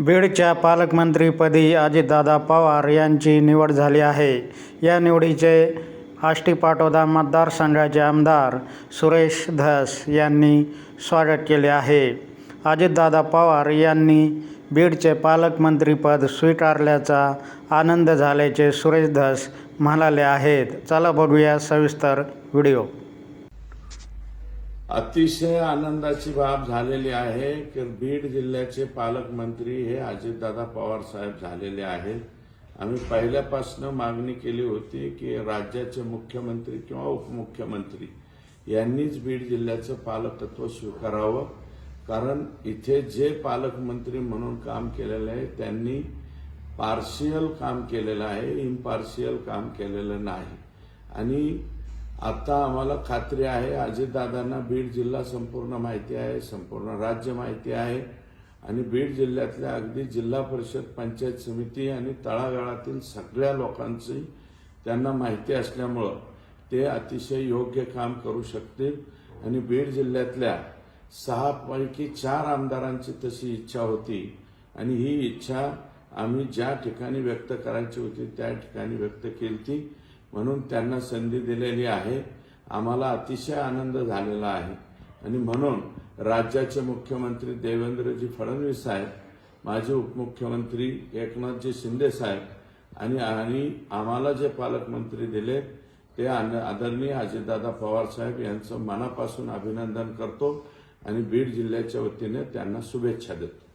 बीडच्या पालकमंत्रीपदी अजितदादा पवार यांची निवड झाली आहे. या निवडीचे आष्टीपाटोदा मतदारसंघाचे आमदार सुरेश धस यांनी स्वागत केले आहे. अजितदादा पवार यांनी बीडचे पालकमंत्रीपद स्वीकारल्याचा आनंद झाल्याचे सुरेश धस म्हणाले आहेत. चला बघूया सविस्तर व्हिडिओ. अतिशय आनंदाची बाब झालेली आहे. की बीड जिल्ह्याचे पालकमंत्री हे अजितदादा पवार साहेब झालेले आहेत. आम्ही पहिल्यापासून मागणी केली होती की राज्याचे मुख्यमंत्री किंवा उपमुख्यमंत्री यांनीच बीड जिल्ह्याचं पालकत्व स्वीकारावं. कारण इथे जे पालकमंत्री म्हणून काम केलेलं आहे त्यांनी पार्शियल काम केलेलं आहे इम्पार्शियल काम केलेलं नाही. आणि आता आम्हाला खात्री आहे अजितदादांना बीड जिल्हा संपूर्ण माहिती आहे संपूर्ण राज्य माहिती आहे. आणि बीड जिल्ह्यातल्या अगदी जिल्हा परिषद पंचायत समिती आणि तळागाळातील सगळ्या लोकांची त्यांना माहिती असल्यामुळं ते अतिशय योग्य काम करू शकतील. आणि बीड जिल्ह्यातल्या सहापैकी चार आमदारांची तशी इच्छा होती. आणि ही इच्छा आम्ही ज्या ठिकाणी व्यक्त करायची होती त्या ठिकाणी व्यक्त केली ती म्हणून त्यांना संधी दिलेली आहे. आम्हाला अतिशय आनंद झालेला आहे. आणि म्हणून राज्याचे मुख्यमंत्री देवेंद्रजी फडणवीस साहेब माझे उपमुख्यमंत्री एकनाथजी शिंदे साहेब आणि आणि आम्हाला जे पालकमंत्री दिले ते आन- आदरणीय अजितदादा पवार साहेब यांचं मनापासून अभिनंदन करतो आणि बीड जिल्ह्याच्या वतीने त्यांना शुभेच्छा देतो.